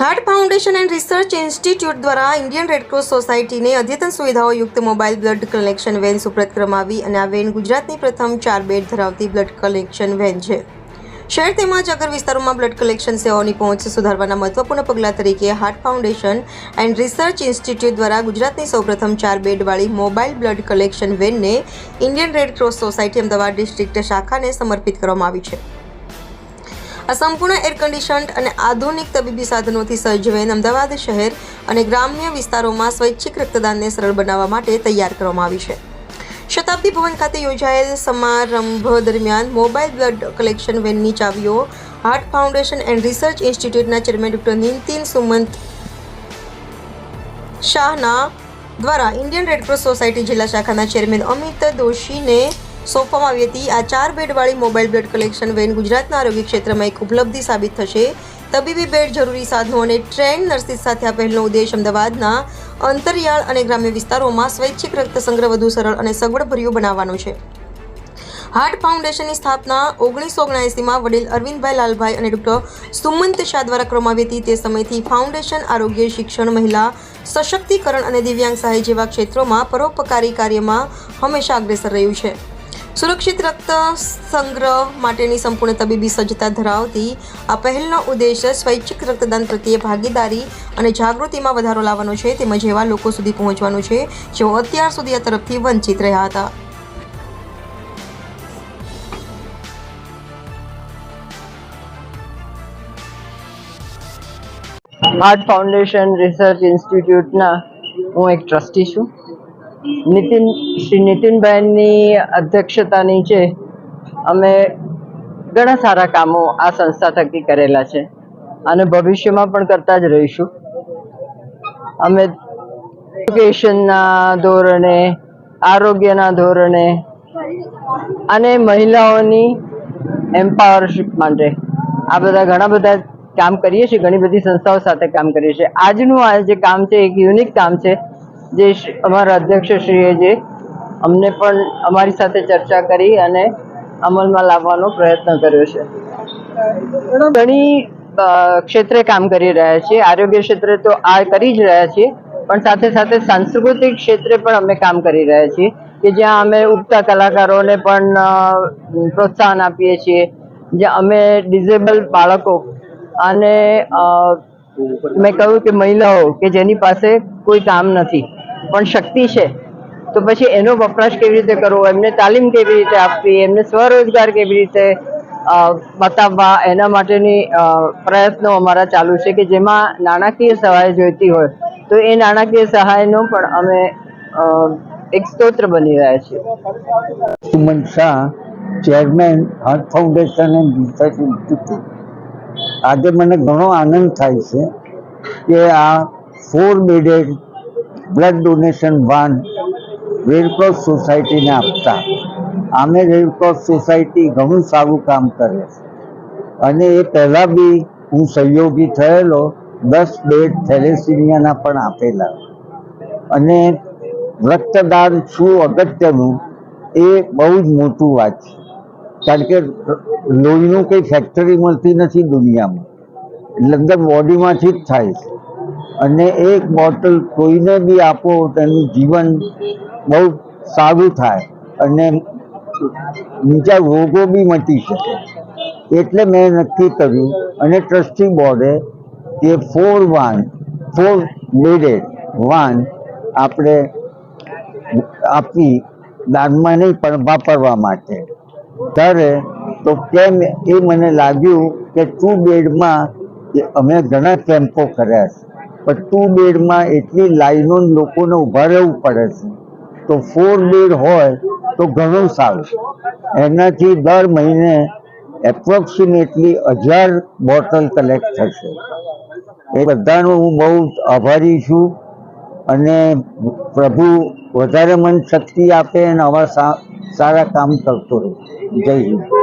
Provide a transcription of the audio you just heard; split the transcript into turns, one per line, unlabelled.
Heart foundation and research institute દ્વારા Indian Red Cross સોસાયટીને અદ્યતન સુવિધાઓ યુક્ત મોબાઈલ બ્લડ કલેક્શન વેન સુપ્રત કરવામાં અને આ વેન ગુજરાતની પ્રથમ ચાર બેડ ધરાવતી બ્લડ કલેક્શન વેન છે. શહેર તેમજ અગર વિસ્તારોમાં બ્લડ કલેક્શન સેવાઓની પહોંચ સુધારવાના મહત્વપૂર્ણ પગલાં તરીકે heart foundation and research institute દ્વારા ગુજરાતની સૌપ્રથમ ચાર બેડવાળી mobile blood collection વેનને Indian red cross society Ahmedabad district શાખાને સમર્પિત કરવામાં આવી છે. આ સંપૂર્ણ એર કન્ડિશન્ડ અને આધુનિક તબીબી સાધનોથી સજ્જ વેન અમદાવાદ શહેર અને ગ્રામ્ય વિસ્તારોમાં સ્વૈચ્છિક રક્તદાનને સરળ બનાવવા માટે તૈયાર કરવામાં આવી છે. શતાબ્દી ભવન ખાતે યોજાયેલ સમારંભ દરમિયાન મોબાઈલ બ્લડ કલેક્શન વેનની ચાવીઓ, હાર્ટ ફાઉન્ડેશન એન્ડ રિસર્ચ ઇન્સ્ટિટ્યૂટના ચેરમેન ડોક્ટર નીતિન સુમંત શાહના દ્વારા ઇન્ડિયન રેડક્રોસ સોસાયટી જિલ્લા શાખાના ચેરમેન અમિત દોશીને સોંપવામાં આવી હતી. આ ચાર બેડવાળી મોબાઈલ બ્લડ કલેક્શન વેન ગુજરાતના આરોગ્ય ક્ષેત્રમાં એક ઉપલબ્ધિ સાબિત થશે. તબીબી બેડ જરૂરી સાધનો અને ટ્રેન નર્સિસ સાથે આ પહેલનો ઉદ્દેશ અમદાવાદના અંતરિયાળ અને ગ્રામ્ય વિસ્તારોમાં સ્વૈચ્છિક રક્ત સંગ્રહ વધુ સરળ અને સગવડભર્યું બનાવવાનો છે. હાર્ટ ફાઉન્ડેશનની સ્થાપના ઓગણીસો ઓગણએંસીમાં વડીલ અરવિંદભાઈ લાલભાઈ અને ડૉક્ટર સુમંત શાહ દ્વારા કરવામાં આવી હતી. તે સમયથી ફાઉન્ડેશન આરોગ્ય શિક્ષણ મહિલા સશક્તિકરણ અને દિવ્યાંગ સહાય જેવા ક્ષેત્રોમાં પરોપકારી કાર્યમાં હંમેશા અગ્રેસર રહ્યું છે. સુરક્ષિત રક્ત સંગ્રહ માટેની સંપૂર્ણ તબીબી સજ્જતા ધરાવતી આ પહેલનો ઉદ્દેશ સ્વૈચ્છિક રક્તદાન પ્રત્યે ભાગીદારી અને જાગૃતિમાં વધારો લાવવાનો છે, તેમજ એવા લોકો સુધી પહોંચવાનું છે, જેઓ અત્યાર સુધી આ તરફથી વંચિત રહ્યા હતા.
હાર્ટ ફાઉન્ડેશન રિસર્ચ ઇન્સ્ટિટ્યૂટના હું એક ટ્રસ્ટી છું. નીતિન, શ્રી નીતિનભાઈની અધ્યક્ષતાની છે. અમે ઘણા સારા કામો આ સંસ્થા થકી કરેલા છે અને ભવિષ્યમાં પણ કરતા જ રહીશું. અમે એજ્યુકેશનના ધોરણે, આરોગ્યના ધોરણે અને મહિલાઓની એમ્પાવરશીપ માટે આ બધા ઘણા બધા કામ કરીએ છીએ, ઘણી બધી સંસ્થાઓ સાથે કામ કરીએ છીએ. આજનું આ જે કામ છે, એક યુનિક કામ છે. જે અમારા અધ્યક્ષશ્રીએ જે અમને પણ અમારી સાથે ચર્ચા કરી અને અમલમાં લાવવાનો પ્રયત્ન કર્યો છે. ઘણી ક્ષેત્રે કામ કરી રહ્યા છીએ. આરોગ્ય ક્ષેત્રે તો આ કરી જ રહ્યા છીએ, પણ સાથે સાથે સાંસ્કૃતિક ક્ષેત્રે પણ અમે કામ કરી રહ્યા છીએ કે જ્યાં અમે ઉગતા કલાકારોને પણ પ્રોત્સાહન આપીએ છીએ. જ્યાં અમે ડિઝેબલ બાળકો અને મેં કહ્યું કે મહિલાઓ કે જેની પાસે કોઈ કામ નથી. પણ શક્તિ છે. તો પછી એનો વપરાશ કેવી રીતે કરવો? એમને તાલીમ કેવી રીતે આપવી? એમને સ્વરોજગાર કેવી રીતે બતાવવા? એના માટેની પ્રયત્નો અમારા ચાલુ છે કે જેમાં નાણાકીય સહાય જોઈતી હોય. તો એ નાણાકીય સહાયનો પણ અમે એક સ્તોત્ર બની રહ્યા છીએ.
Suman Shah, chairman, heart foundation and research institute. આજે મને ઘણો આનંદ થાય છે કે આ four bedded blood donation van Red Cross સોસાયટીને આપતા. આમે રેડક્રોસ સોસાયટી ઘણું સારું કામ કરે છે. અને એ પહેલાં બી હું સહયોગી થયેલો, દસ બેડ થેલેસિમિયાના પણ આપેલા. અને રક્તદાન શું અગત્યનું, એ બહુ જ મોટું વાત છે. કારણ કે લોહીનું કંઈ ફેક્ટરી મળતી નથી દુનિયામાં. લગભગ બોડીમાંથી જ થાય છે. અને એક બોટલ કોઈને બી આપો, તેનું જીવન બહુ સારું થાય અને બીજા રોગો બી મટી શકે. એટલે મેં નક્કી કર્યું અને ટ્રસ્ટી બોર્ડે કે four van, four bedded van આપણે આપી દાનમાં નહીં, પણ વાપરવા માટે. ત્યારે તો કેમ એ મને લાગ્યું કે ટુ બેડમાં અમે ઘણા કેમ્પો કર્યા છે. ટુ બેડમાં એટલી લાઈનો લોકોને ઊભા રહેવું પડે છે. તો ફોર બેડ હોય તો ઘણું સારું એનાથી દર મહિને એપ્રોક્સિમેટલી હજાર બોટલ કલેક્ટ થશે. એ બધાનો હું બહુ આભારી છું અને પ્રભુ વધારે મન શક્તિ આપે અને આવા સારા કામ કરતો રહે. જય હિન્દ.